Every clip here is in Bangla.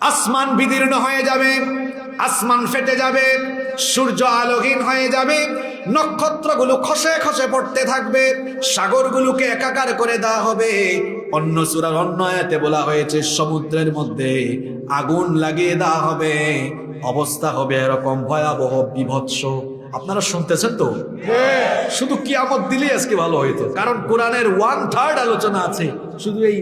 আসমান বিদীর্ণ হয়ে যাবে, আসমান ফেটে যাবে, সূর্য আলোহীন হয়ে যাবে, নক্ষত্রগুলো খসে খসে পড়তে থাকবে, সাগরগুলোকে একাকার করে দেওয়া হবে। অন্য সুরার অন্য আয়াতে বলা হয়েছে, সমুদ্রের মধ্যে আগুন লাগিয়ে দেওয়া হবে। অবস্থা হবে এরকম ভয়াবহ, বিভৎস। আপনারা শুনতেছেন তো? শুধু কিয়ামত দিলে আজকে ভালো হইতো। কারণ কোরআনের ওয়ান থার্ড আলোচনা আছে, শুধু এই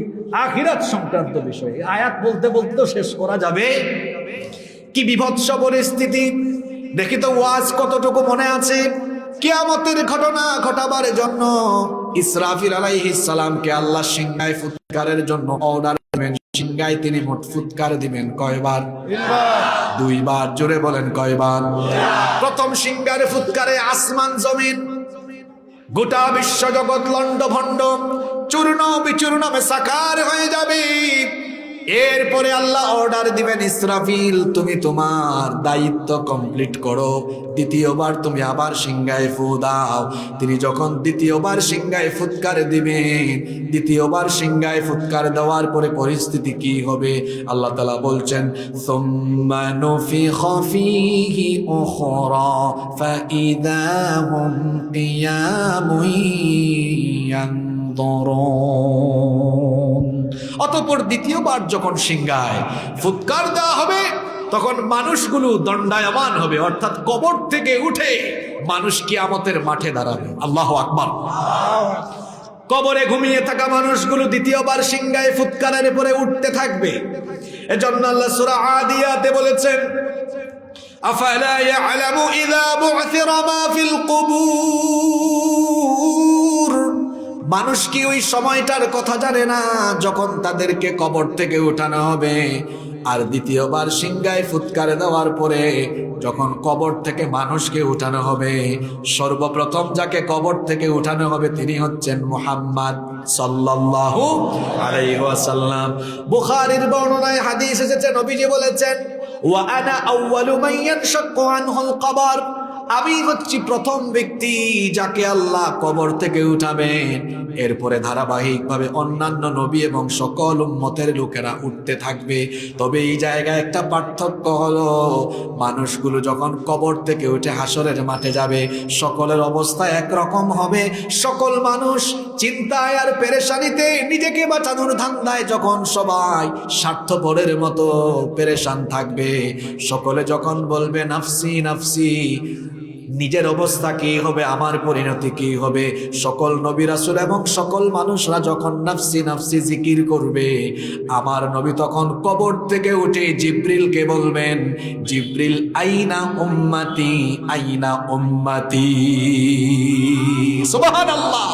আখিরাত সংক্রান্ত বিষয়ে। আয়াত বলতে বলতে তো শেষ করা যাবে। কি বিভৎস পরিস্থিতি। দেখি তো ওয়াজ কতটুকু মনে আছে? কিয়ামতের ঘটনা ঘটাবার জন্য ইসরাফিল আলাইহিস সালামকে আল্লাহ সিংহায় ফুৎকারের জন্য অর্ডার দিবেন। সিংহায় তিনি মোট ফুৎকার দিবেন। কয়বার? দুইবার। জোরে বলেন, কয়বার? প্রথম সিংহারে ফুৎকারে আসমান, জমিন। গোটা বিশ্বজগৎ লন্ড ভণ্ড চূর্ণ বিচূর্ণ সাকার হয়ে যাবে। এরপরে আল্লাহ অর্ডার দিবেন, ইসরাফিল, তুমি তোমার দায়িত্ব কমপ্লিট করো। দ্বিতীয়বার তুমি আবার সিংহায় ফু দাও। তিনি যখন দ্বিতীয়বার সিংহায় ফুৎকার দিবেন, দ্বিতীয়বার সিংহায় ফুৎকার দেওয়ার পরে পরিস্থিতি কি হবে? আল্লাহ তালা বলছেন, "সুম্মা অতঃপর দ্বিতীয়বার যখন সিংহায় ফুৎকার দেওয়া হবে, তখন মানুষগুলো দণ্ডায়মান হবে, অর্থাৎ কবর থেকে উঠে মানুষ কিয়ামতের মাঠে দাঁড়াবে। আল্লাহ আকবর। কবরে ঘুমিয়ে থাকা মানুষগুলো দ্বিতীয়বার সিংহায় ফুৎকারের পরে উঠতে থাকবে। এজন্য আল্লাহ সূরা আদিয়াতে বলেছেন, আফালা ইয়ালামু ইযা বু'থিরা মা ফিল কুবুর? মানুষ কি ওই সময়টার কথা জানে না যখন তাদেরকে কবর থেকে উঠানো হবে? আর দ্বিতীয়বার সিংহায় ফুৎকার দেওয়ার পরে যখন কবর থেকে মানুষকে উঠানো হবে, সর্বপ্রথম যাকে কবর থেকে উঠানো হবে তিনি হচ্ছেন মুহাম্মদ সাল্লাল্লাহু আলাইহি ওয়াসাল্লাম। বুখারীর বর্ণনায় হাদিস এসেছে, নবীজি বলেছেন, ওয়া আনা আউয়ালু মান ইয়ানশাক্কু আনহুল কবর। আমি হচ্ছি প্রথম ব্যক্তি যাকে আল্লাহ কবর থেকে উঠাবেন। এরপরে ধারাবাহিকভাবে অন্যান্য নবী এবং সকল উম্মতের লোকেরা উঠতে থাকবে। তবে এই জায়গায় একটা পার্থক্য হলো, মানুষগুলো যখন কবর থেকে উঠে হাসরের মাঠে যাবে, সকলের অবস্থা একরকম হবে। সকল মানুষ চিন্তায় আর পেরেশানিতে নিজেকে বাঁচানোর ধান্দায় যখন সবাই স্বার্থপরের মতো পেরেশান থাকবে, সকলে যখন বলবে, নাফসি নাফসি। নিজের অবস্থা কি হবে, আমার পরিণতি কি হবে? সকল নবী রাসূল এবং সকল মানুষরা যখন নাফসি নাফসি জিকির করবে, আমার নবী তখন কবর থেকে উঠে জিব্রিলকে বলবেন, জিব্রিল, আইনা উম্মাতি, আইনা উম্মতি। সুবহানাল্লাহ।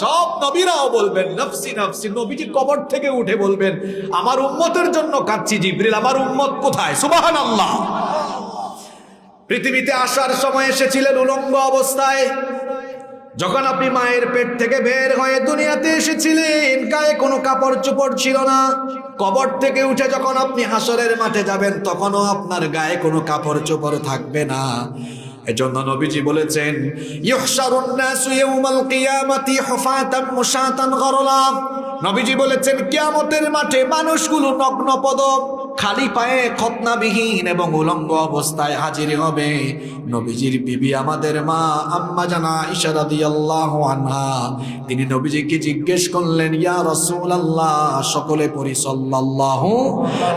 সব নবীরাও বলবেন, নফসি নফসি। নবীজি কবর থেকে উঠে বলবেন, আমার উম্মতের জন্য কাচ্ছি জিব্রিল, আমার উম্মত কোথায়? সুবহানাল্লাহ। পৃথিবীতে আসার সময় এসেছিলেন উলঙ্গ অবস্থায়। যখন আপনি মায়ের পেট থেকে বের হয়ে দুনিয়াতে এসেছিলেন, গায়ে কোনো কাপড় চোপড় ছিল না। কবর থেকে উঠে যখন আপনি হাসরের মাঠে যাবেন, তখনও আপনার গায়ে কোনো কাপড় চোপড় থাকবে না। এজন্য নবীজি বলেছেন ইহশারুন নাসু ইয়াউমাল কিয়ামাতি হুফাতান মুশাতান গরলা। নবীজি বলেছেন, কিয়ামতের মাঠে মানুষগুলো নগ্ন পদ খালি পায়ে খতনাবিহীন এবং উলঙ্গ অবস্থায় হাজির হবে। নবীজির বিবি আমাদের মা আম্মা জানা রাদিয়াল্লাহু আনহা। তিনি নবীজিকে জিজ্ঞেস করলেন, ইয়া রাসূলুল্লাহ, সকলে পড়ি সাল্লাল্লাহু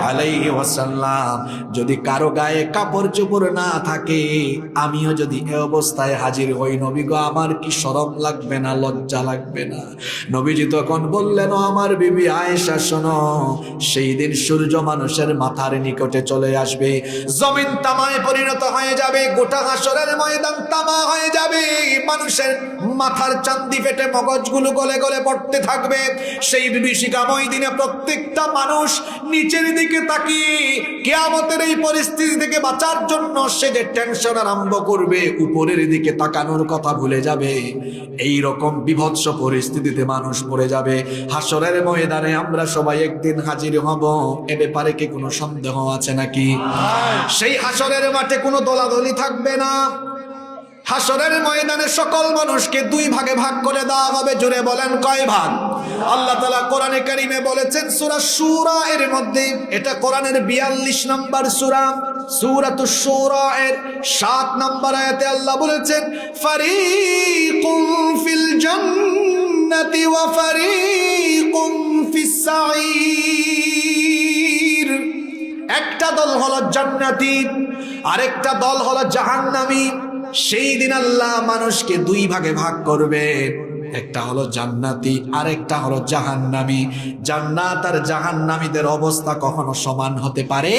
আলাইহি ওয়াসাল্লাম। যদি কারও গায়ে কাপড় চোপড় না থাকে, আমিও যদি এ অবস্থায় হাজির হই, নবী গো, আমার কি শরম লাগবে না, লজ্জা লাগবে না? নবীজি তখন বললেন আমার বিবি আয়েশা, শোনো, সেই দিন সূর্য মানুষের মাথার নিকটে চলে আসবে। জমিন তামায় পরিণত হয়ে যাবে, গোটা হাসরের ময়দান তামা হয়ে যাবে। মানুষের মাথার চান্দি ফেটে মগজগুলো গলে গলে পড়তে থাকবে। সেই বিভীষিকাময় দিনে প্রত্যেকটা মানুষ নিচের দিকে তাকিয়ে কেয়ামতের এই পরিস্থিতি থেকে বাঁচার জন্য সে যে টেনশন আরম্ভ করবে। উপরের দিকে তাকানোর কথা ভুলে যাবে। এই রকম বিভৎস পরিস্থিতিতে মানুষ পড়ে যাবে। হাসরের ময়দানে আমরা সবাই একদিন হাজির হব। এ ব্যাপারে কি কোনো সন্দেহ আছে নাকি? সেই হাসরের মাঠে কোনো দলাদলি থাকবে না। হাসরের ময়দানে সকল মানুষকে দুই ভাগে ভাগ করে দেওয়া হবে জুড়ে বলেন কয় ভাগ? আল্লাহ তালা কোরআনে কারিমে বলেছেন, সুরা সুরা এর মধ্যে, এটা কোরআনের বিয়াল্লিশ নম্বর সুরা, সুরাত সুরা এর সাত নম্বর আয়াতে আল্লাহ বলেছেন, ফারিকুম ফিল জান্নাতি ওয়া ফারিকুম ফিস সাঈর একটা দল হলো জান্নাতি, আরেকটা দল হলো জাহান্নামী। সেই দিন আল্লাহ মানুষকে দুই ভাগে ভাগ করবে। একটা হলো জান্নাতি, আরেকটা হলো জাহান্নামী। জান্নাত আর জাহান্নামীদের অবস্থা কখনো সমান হতে পারে?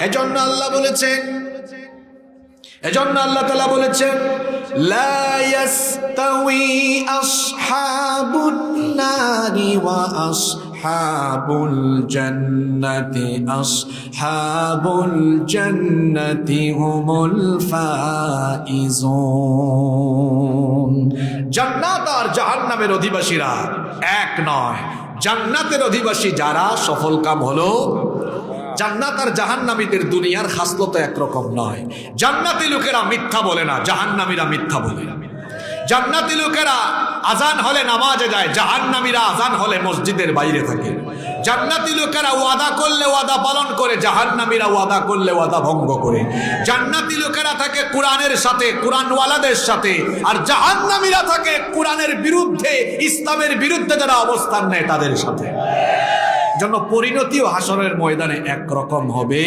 এজন্য আল্লাহ বলেছেন, এজন্য আল্লাহ তালা বলেছেন, লা আসহাবুল জান্নাতি আসহাবুল জান্নাতি হুমুল ফাইজুন জান্নাত আর জাহান্নামের অধিবাসীরা এক নয়। জান্নাতের অধিবাসী যারা, সফল কাম হলো, জান্নাত আর জাহান্নামীদের দুনিয়ার খাসলত একরকম নয়। জান্নাতি লোকেরা মিথ্যা বলে না, জাহান্নামীরা মিথ্যা বলে। জান্নাতি লোকেরা আজান হলে নামাজে যায়, জাহান্নামীরা আজান হলে মসজিদের বাইরে থাকে। জান্নাতি লোকেরা ওয়াদা করলে ওয়াদা পালন করে, জাহান্নামীরা ওয়াদা করলে ওয়াদা ভঙ্গ করে। জান্নাতি লোকেরা থাকে কোরআনের সাথে, কোরআনওয়ালাদের সাথে, আর জাহান্নামীরা থাকে কোরআনের বিরুদ্ধে, ইসলামের বিরুদ্ধে যারা অবস্থান নেয় তাদের সাথে। জন্য পরিণতিও হাসরের ময়দানে একরকম হবে।